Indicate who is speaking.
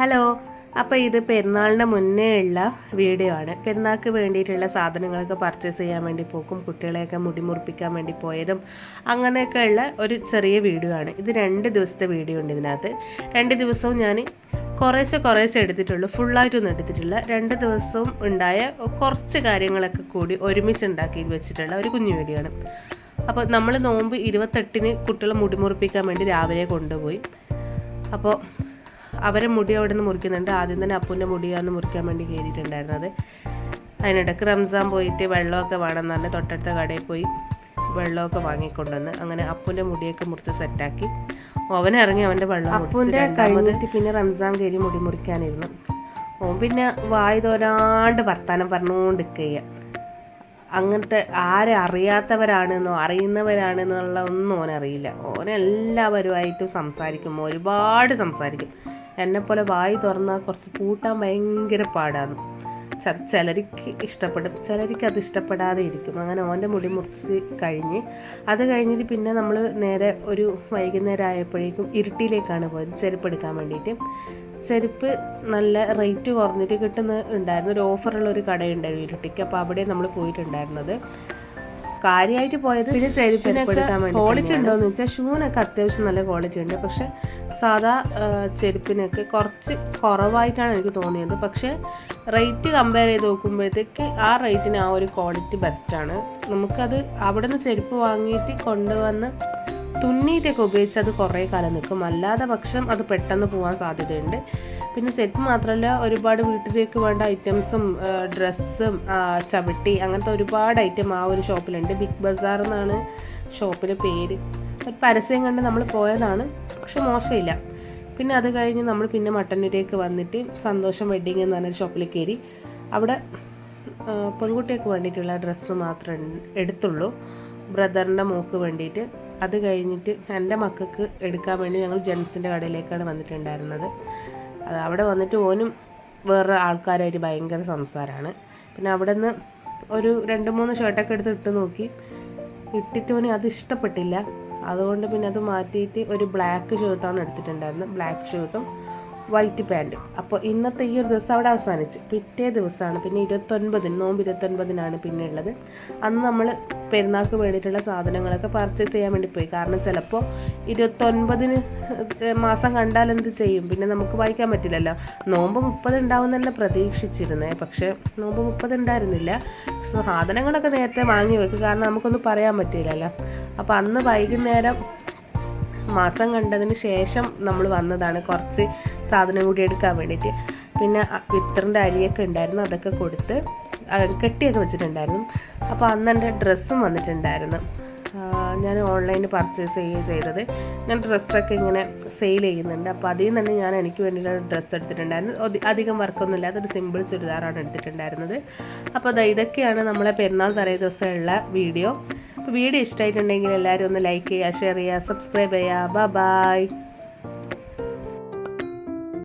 Speaker 1: Hello അപ്പോൾ ഇത് പെരുന്നാളിന് മുന്നേ ഉള്ള വീഡിയോ ആണ്. പെരുന്നാൾക്ക് വേണ്ടിയിട്ടുള്ള സാധനങ്ങളൊക്കെ പർച്ചേസ് ചെയ്യാൻ വേണ്ടി പോക്കും കുട്ടികളെയൊക്കെ മുടിമുറിപ്പിക്കാൻ വേണ്ടി പോയതും അങ്ങനെയൊക്കെ ഉള്ള ഒരു ചെറിയ വീഡിയോ ആണ്. ഇത് രണ്ട് ദിവസത്തെ വീഡിയോ ഉണ്ട് ഇതിനകത്ത്. രണ്ട് ദിവസവും ഞാൻ കുറേശ്ശെ കുറേശ്ശെ എടുത്തിട്ടുള്ളൂ. ഫുള്ളായിട്ടൊന്നും എടുത്തിട്ടില്ല. രണ്ട് ദിവസവും ഉണ്ടായ കുറച്ച് കാര്യങ്ങളൊക്കെ കൂടി ഒരുമിച്ച് ഉണ്ടാക്കി വെച്ചിട്ടുള്ള ഒരു കുഞ്ഞു വീഡിയോ ആണ്. അപ്പോൾ നമ്മൾ നോമ്പ് ഇരുപത്തെട്ടിന് കുട്ടികളെ മുടിമുറിപ്പിക്കാൻ വേണ്ടി രാവിലെ കൊണ്ടുപോയി. അപ്പോൾ അവരെ മുടി അവിടെ നിന്ന് മുറിക്കുന്നുണ്ട്. ആദ്യം തന്നെ അപ്പൂന്റെ മുടിയാണ് മുറിക്കാൻ വേണ്ടി കയറിയിട്ടുണ്ടായിരുന്നത്. അതിനിടയ്ക്ക് റംസാൻ പോയിട്ട് വെള്ളമൊക്കെ വേണമെന്ന് പറഞ്ഞ് തൊട്ടടുത്ത കടയിൽ പോയി വെള്ളമൊക്കെ വാങ്ങിക്കൊണ്ടുവന്ന് അങ്ങനെ അപ്പൂന്റെ മുടിയൊക്കെ മുറിച്ച് സെറ്റാക്കി. ഓവൻ ഇറങ്ങി അവന്റെ വെള്ളം അപ്പൂന്റെ കഴിഞ്ഞിട്ട് പിന്നെ റംസാൻ കയറി മുടി മുറിക്കാനിരുന്നു. ഓൻ പിന്നെ വായ് തോരാണ്ട് വർത്താനം പറഞ്ഞുകൊണ്ടിരിക്കുക അങ്ങനത്തെ ആരെ അറിയാത്തവരാണെന്നോ അറിയുന്നവരാണെന്നുള്ള ഒന്നും ഓനറിയില്ല. ഓനെല്ലാവരുമായിട്ടും സംസാരിക്കും ഒരുപാട് സംസാരിക്കും. എന്നെപ്പോലെ വായി തുറന്നാൽ കുറച്ച് കൂട്ടാൻ ഭയങ്കര പാടാണ്. ചിലർക്ക് ഇഷ്ടപ്പെടും ചിലർക്ക് അത് ഇഷ്ടപ്പെടാതെ ഇരിക്കും. അങ്ങനെ ഓന്റെ മുടി മുറിച്ച് കഴിഞ്ഞ് അത് കഴിഞ്ഞിട്ട് പിന്നെ നമ്മൾ നേരെ ഒരു വൈകുന്നേരം ആയപ്പോഴേക്കും ഇരുട്ടിയിലേക്കാണ് പോയത് ചെരുപ്പെടുക്കാൻ വേണ്ടിയിട്ട്. ചെരുപ്പ് നല്ല റേറ്റ് കുറഞ്ഞിട്ട് കിട്ടുന്ന ഉണ്ടായിരുന്നു. ഒരു ഓഫറുള്ള ഒരു കടയുണ്ടായിരുന്നു ഇരുട്ടിക്ക്. അപ്പോൾ അവിടെ നമ്മൾ പോയിട്ടുണ്ടായിരുന്നത്. കാര്യമായിട്ട് പോയത് പിന്നെ ചെരുപ്പിനൊക്കെ ക്വാളിറ്റി ഉണ്ടോയെന്ന് വെച്ചാൽ ഷൂവിനൊക്കെ അത്യാവശ്യം നല്ല ക്വാളിറ്റി ഉണ്ട്. പക്ഷെ സാധാ ചെരുപ്പിനൊക്കെ കുറച്ച് കുറവായിട്ടാണ് എനിക്ക് തോന്നിയത്. പക്ഷേ റേറ്റ് കമ്പയർ ചെയ്ത് നോക്കുമ്പോഴത്തേക്ക് ആ റേറ്റിന് ആ ഒരു ക്വാളിറ്റി ബെസ്റ്റാണ് നമുക്കത് അവിടെ നിന്ന് ചെരുപ്പ് വാങ്ങിയിട്ട് കൊണ്ടുവന്ന് തുന്നിയിട്ടൊക്കെ ഉപയോഗിച്ച് അത് കുറേ കാലം നിൽക്കും. അല്ലാതെ പക്ഷം അത് പെട്ടെന്ന് പോകാൻ സാധ്യതയുണ്ട്. പിന്നെ സെറ്റ് മാത്രമല്ല ഒരുപാട് വീട്ടിലേക്ക് വേണ്ട ഐറ്റംസും ഡ്രസ്സും ചവിട്ടി അങ്ങനത്തെ ഒരുപാട് ഐറ്റം ആ ഒരു ഷോപ്പിലുണ്ട്. ബിഗ് ബസാർ എന്നാണ് ഷോപ്പിന്റെ പേര്. ഒരു പരസ്യം കണ്ട് നമ്മൾ പോയതാണ്. പക്ഷെ മോശമില്ല. പിന്നെ അത് കഴിഞ്ഞ് നമ്മൾ പിന്നെ മട്ടന്നൂരേക്ക് വന്നിട്ട് സന്തോഷം വെഡ്ഡിങ് എന്ന് പറഞ്ഞൊരു ഷോപ്പിൽ കയറി. അവിടെ പെൺകുട്ടിയൊക്കെ വേണ്ടിയിട്ടുള്ള ഡ്രസ്സ് മാത്രമേ എടുത്തുള്ളൂ. ബ്രദറിന്റെ മോക്ക് വേണ്ടിയിട്ട്. അത് കഴിഞ്ഞിട്ട് എന്റെ മക്കൾക്ക് എടുക്കാൻ വേണ്ടി ഞങ്ങൾ ജെൻസിന്റെ കടയിലേക്കാണ് വന്നിട്ടുണ്ടായിരുന്നത്. അത് അവിടെ വന്നിട്ട് ഓനും വേറെ ആൾക്കാരായിട്ട് ഭയങ്കര സംസാരമാണ്. പിന്നെ അവിടെ നിന്ന് ഒരു രണ്ട് മൂന്ന് ഷർട്ടൊക്കെ എടുത്ത് ഇട്ട് നോക്കി. ഇട്ടിട്ട് ഓന് അത് ഇഷ്ടപ്പെട്ടില്ല. അതുകൊണ്ട് പിന്നെ അത് മാറ്റിയിട്ട് ഒരു ബ്ലാക്ക് ഷർട്ടാണ് എടുത്തിട്ടുണ്ടായിരുന്നത്. ബ്ലാക്ക് ഷർട്ടും വൈറ്റ് പാന്റും. അപ്പോൾ ഇന്നത്തെ ഈ ഒരു ദിവസം അവിടെ അവസാനിച്ച്. പിറ്റേ ദിവസമാണ്. പിന്നെ ഇരുപത്തൊൻപതിന് നോമ്പ് ഇരുപത്തൊൻപതിനാണ് പിന്നെ ഉള്ളത് അന്ന് നമ്മൾ പെരുന്നാൾക്ക് വേണ്ടിയിട്ടുള്ള സാധനങ്ങളൊക്കെ പർച്ചേസ് ചെയ്യാൻ വേണ്ടി പോയി. കാരണം ചിലപ്പോൾ ഇരുപത്തൊൻപതിന് മാസം കണ്ടാൽ എന്ത് ചെയ്യും? പിന്നെ നമുക്ക് വായിക്കാൻ പറ്റില്ലല്ലോ. നോമ്പ് മുപ്പത് ഉണ്ടാവുന്നല്ല പ്രതീക്ഷിച്ചിരുന്നേ. പക്ഷേ നോമ്പ് മുപ്പത് ഉണ്ടായിരുന്നില്ല. സാധനങ്ങളൊക്കെ നേരത്തെ വാങ്ങി വെക്കും. കാരണം നമുക്കൊന്നും പറയാൻ പറ്റില്ലല്ലോ. അപ്പോൾ അന്ന് വൈകുന്നേരം മാസം കണ്ടതിന് ശേഷം നമ്മൾ വന്നതാണ് കുറച്ച് സാധനം കൂടി എടുക്കാൻ വേണ്ടിയിട്ട്. പിന്നെ വിത്തറിന്റെ അരിയൊക്കെ ഉണ്ടായിരുന്നു. അതൊക്കെ കൊടുത്ത് കെട്ടിയൊക്കെ വെച്ചിട്ടുണ്ടായിരുന്നു. അപ്പോൾ അന്ന് എന്റെ ഡ്രസ്സും വന്നിട്ടുണ്ടായിരുന്നു. ഞാൻ ഓൺലൈനിൽ പർച്ചേസ് ചെയ്യുകയും ചെയ്തത്. ഞാൻ ഡ്രസ്സൊക്കെ ഇങ്ങനെ സെയിൽ ചെയ്യുന്നുണ്ട്. അപ്പോൾ അതിൽ നിന്ന് തന്നെ ഞാൻ എനിക്ക് വേണ്ടിയിട്ട് ഡ്രസ്സ് എടുത്തിട്ടുണ്ടായിരുന്നു. അധികം വർക്കൊന്നും ഇല്ലാതെ ഒരു സിമ്പിൾ ചുരിദാറാണ് എടുത്തിട്ടുണ്ടായിരുന്നത്. അപ്പോൾ അത് ഇതൊക്കെയാണ് നമ്മളെ പെരുന്നാൾ തലേ ദിവസമുള്ള വീഡിയോ. അപ്പോൾ വീഡിയോ ഇഷ്ടമായിട്ടുണ്ടെങ്കിൽ എല്ലാവരും ഒന്ന് ലൈക്ക് ചെയ്യുക ഷെയർ ചെയ്യുക സബ്സ്ക്രൈബ് ചെയ്യുക. ബൈ